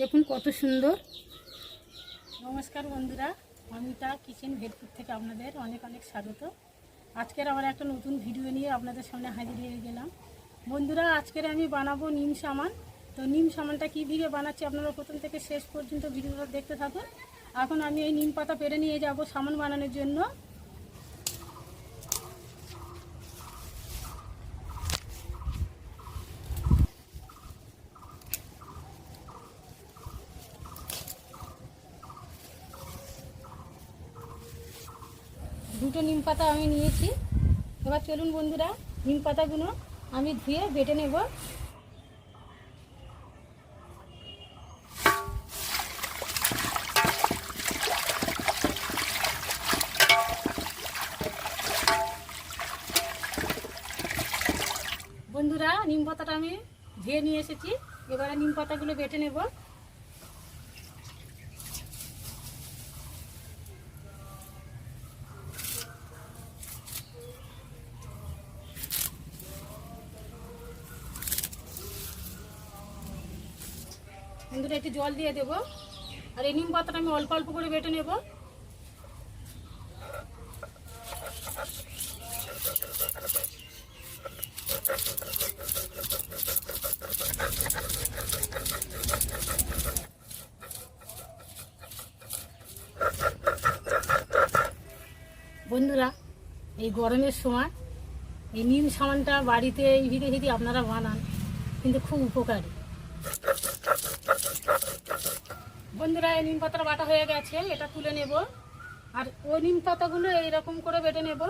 দেখুন কত সুন্দর। নমস্কার বন্ধুরা অমিতা কিচেন ভেটপুর থেকে আপনাদের অনেক অনেক স্বাগত। আজকের আমার একটা নতুন ভিডিও নিয়ে আপনাদের সামনে হাজির হয়ে গেলাম। বন্ধুরা, আজকের আমি বানাবো নিম সামান। তো নিম সামানটা কীভাবে বানাচ্ছি আপনারা প্রথম থেকে শেষ পর্যন্ত ভিডিওটা দেখতে থাকুন। এখন আমি এই নিম পাতা পেরে নিয়ে যাব সামান বানানোর জন্য। দুটো নিম পাতা আমি নিয়েছি। এবার চলুন বন্ধুরা, নিম পাতাগুলো আমি ধুয়ে বেটে নেব। বন্ধুরা, নিম পাতাটা আমি ধুয়ে নিয়ে এসেছি। এবারে নিম পাতাগুলো বেটে নেব। বন্ধুরা একটু জল দিয়ে দেবো। আর এই নিম পাতাটা আমি অল্প অল্প করে বেটে নেব। বন্ধুরা, এই গরমের সময় এই নিম সামানটা বাড়িতে এই ভিড়ে আপনারা বানান, কিন্তু খুব উপকারী। বন্ধুরা, এই নিম পাতাটা বাটা হয়ে গেছে, এটা তুলে নেব। আর ওই নিম পাতাগুলো এইরকম করে বেটে নেব।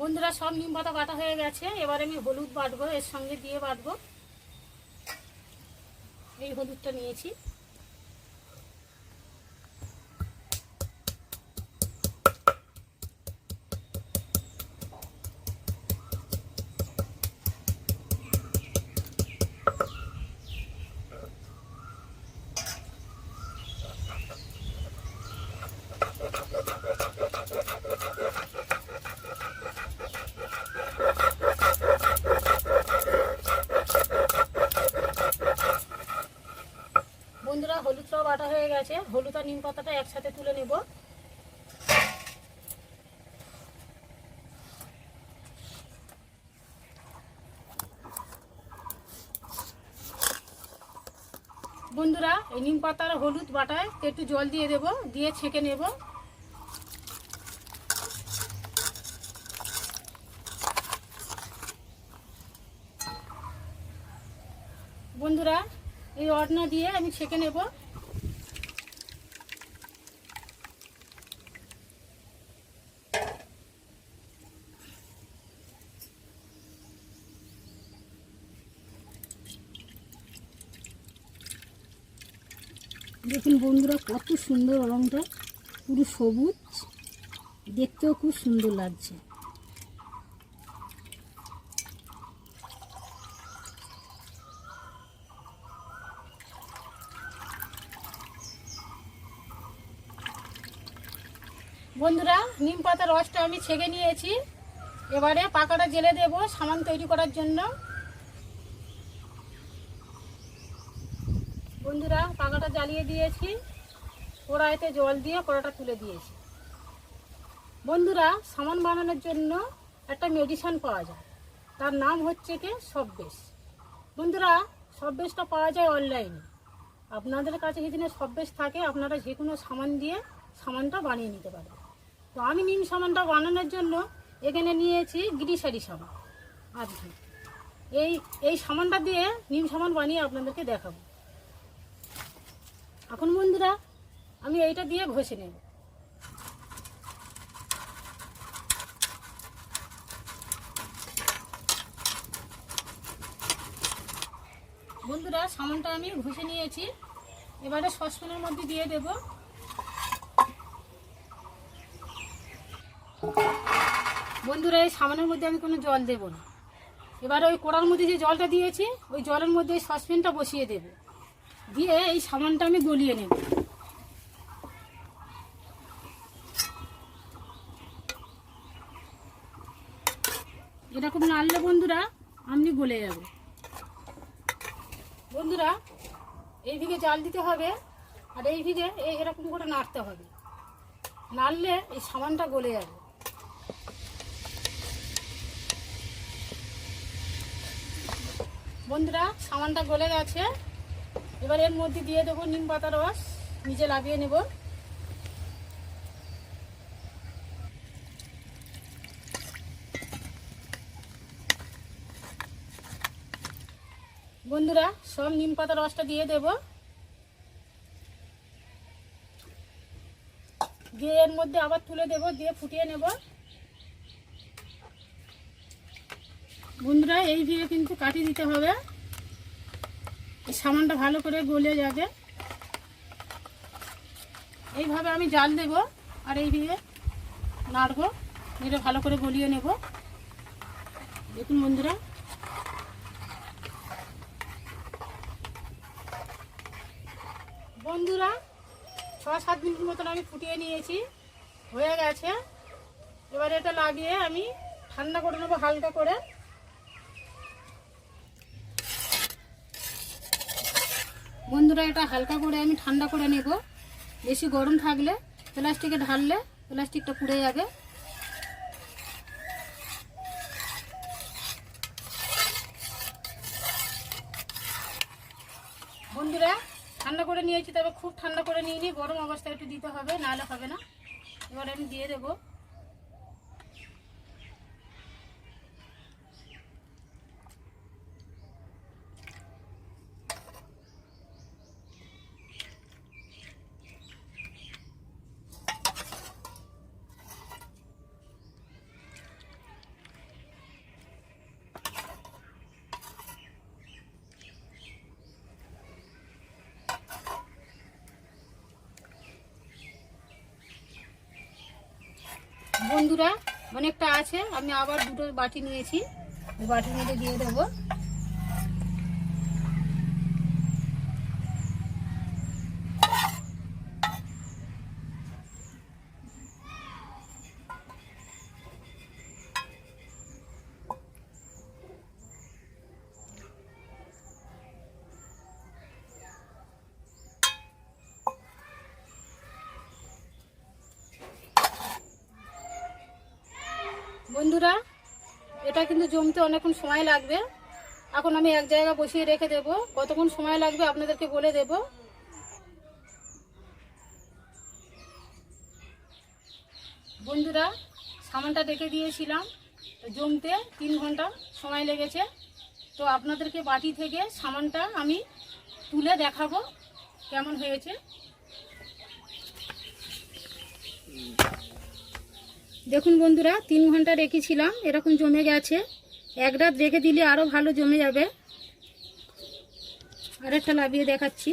বন্ধুরা, সব নিম পাতা বাটা হয়ে গেছে, এবার আমি হলুদ বাটবো, এর সঙ্গে দিয়ে বাটবো। এই হলুদটা নিয়েছি। বন্ধুরা হলুদটাও বাটা হয়ে গেছে। হলুদ আর নিম পাতাটা একসাথে তুলে নেব। বন্ধুরা, এই নিম পাতার হলুদ বাটায় একটু জল দিয়ে দেব, দিয়ে ছেঁকে নেব। বন্ধুরা এই অডনা দিয়ে আমি ছেঁকে নেব। দেখুন বন্ধুরা, কত সুন্দর রংটা, পুরো সবুজ। দেখতেও খুব সুন্দর লাগছে। বন্ধুরা, নিম পাতার রসটা আমি ছেঁকে নিয়েছি। এবারে পাকাটা জেলে দেব সামান তৈরি করার জন্য। বন্ধুরা, পাকাটা জ্বালিয়ে দিয়েছি। কড়াইতে জল দিয়ে কড়াটা তুলে দিয়েছি। বন্ধুরা, সামান বানানোর জন্য একটা মেডিসিন পাওয়া যায়। তার নাম হচ্ছে কি সববেশ। বন্ধুরা, সববেশটা পাওয়া যায় অনলাইনে আপনাদের কাছে যদি না সববেশ থাকে, আপনারা যে কোনো সামান দিয়ে সামানটা বানিয়ে নিতে পারবেন। তো আমি নিম সামানটা বানানোর জন্য এখানে নিয়েছি গ্রিসারি সাবান আজকে এই এই সামানটা দিয়ে নিম সামান বানিয়ে আপনাদেরকে দেখাবো। এখন বন্ধুরা, আমি এইটা দিয়ে ঘষে নেব। বন্ধুরা, সামানটা আমি ঘষে নিয়েছি। এবারে সসপ্যানের মধ্যে দিয়ে দেব। বন্ধুরা, এই সামানের মধ্যে আমি কোনো জল দেব না। এবার ওই কোড়ার মধ্যে যে জলটা দিয়েছি, ওই জলের মধ্যে এই সসপ্যানটা বসিয়ে দেব। দিয়ে এই সামানটা আমি গলিয়ে নেব। এরকম নাড়লে বন্ধুরা আমনি গলে যাবে। বন্ধুরা, এই দিকে জাল দিতে হবে, আর এই দিকে এই এরকম করে নাড়তে হবে। নাড়লে এই সামানটা গলে যাবে। বন্ধুরা, সামানটা গলে গেছে। এবার এর মধ্যে দিয়ে দেবো নিম পাতা রস, নিজে লাগিয়ে নেব। বন্ধুরা, সব নিম পাতা রসটা দিয়ে দেব। দিয়ে এর মধ্যে আবার তুলে দেব, দিয়ে ফুটিয়ে নেব। বন্ধুরা, এই দিয়ে কিন্তু কাটিয়ে দিতে হবে। সামানটা ভালো করে গলে যাবে। এইভাবে আমি জাল দেব আর এই দিয়ে নাড়বো, নেড়ে ভালো করে গলিয়ে নেব। দেখুন বন্ধুরা। বন্ধুরা ছ সাত মিনিট মতন আমি ফুটিয়ে নিয়েছি। হয়ে গেছে। এবার এটা লাগিয়ে আমি ঠান্ডা করে নেব হালকা করে। বন্ধুরা, এটা হালকা করে আমি ঠান্ডা করে নেব। বেশি গরম থাকলে প্লাস্টিকে ঢাললে প্লাস্টিকটা পুড়ে যাবে। বন্ধুরা, ঠান্ডা করে নিয়েছি, তবে খুব ঠান্ডা করে নিয়ে নিই গরম অবস্থায় একটু দিতে হবে, নাহলে হবে না। এবার আমি দিয়ে দেবো। বন্ধুরা অনেকটা আছে। আমি আবার দুটো বাটি নিয়েছি। বাটির মধ্যে দিয়ে দেবো। বন্ধুরা, এটা কিন্তু জমতে অনেকক্ষণ সময় লাগবে। এখন আমি এক জায়গায় বসিয়ে রেখে দেব। কতক্ষণ সময় লাগবে আপনাদেরকে বলে দেব। বন্ধুরা, সামানটা রেখে দিয়েছিলাম। জমতে তিন ঘণ্টা সময় লেগেছে। তো আপনাদেরকে বাটি থেকে সামানটা আমি তুলে দেখাবো কেমন হয়েছে। দেখুন বন্ধুরা, তিন ঘণ্টা রেখেছিলাম, এরকম জমে গেছে। এক রাত রেখে দিলে আরও ভালো জমে যাবে। আরেকটা লাভিয়ে দেখাচ্ছি।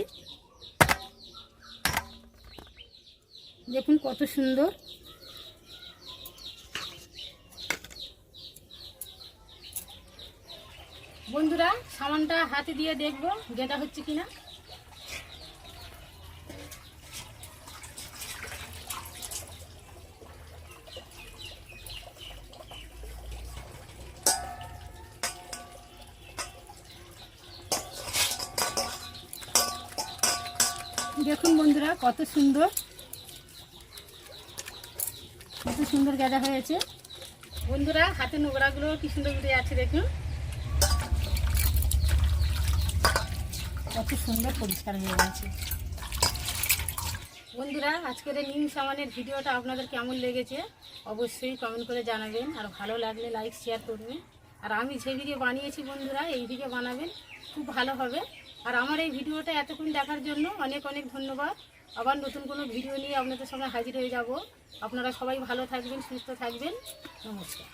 দেখুন কত সুন্দর। বন্ধুরা, সামানটা হাতে দিয়ে দেখব যেটা হচ্ছে কিনা। দেখুন বন্ধুরা, কত সুন্দর। কত সুন্দর গাঁদা হয়েছে। বন্ধুরা, হাতে নোংরাগুলো কি সুন্দর উঠে আছে দেখুন। কত সুন্দর পরিষ্কার হয়ে গেছে। বন্ধুরা, আজকের এই নিম সামানের ভিডিওটা আপনাদের কেমন লেগেছে? অবশ্যই কমেন্ট করে জানাবেন। আর ভালো লাগলে লাইক শেয়ার করবেন। আর আমি যে ভিডিও বানিয়েছি বন্ধুরা, এই ভিডিও বানাবেন, খুব ভালো হবে। আর আমার এই ভিডিওটা এতক্ষণ দেখার জন্য অনেক অনেক ধন্যবাদ। আবার নতুন কোনো ভিডিও নিয়ে আপনাদের সঙ্গে হাজির হয়ে যাব। আপনারা সবাই ভালো থাকবেন, সুস্থ থাকবেন। নমস্কার।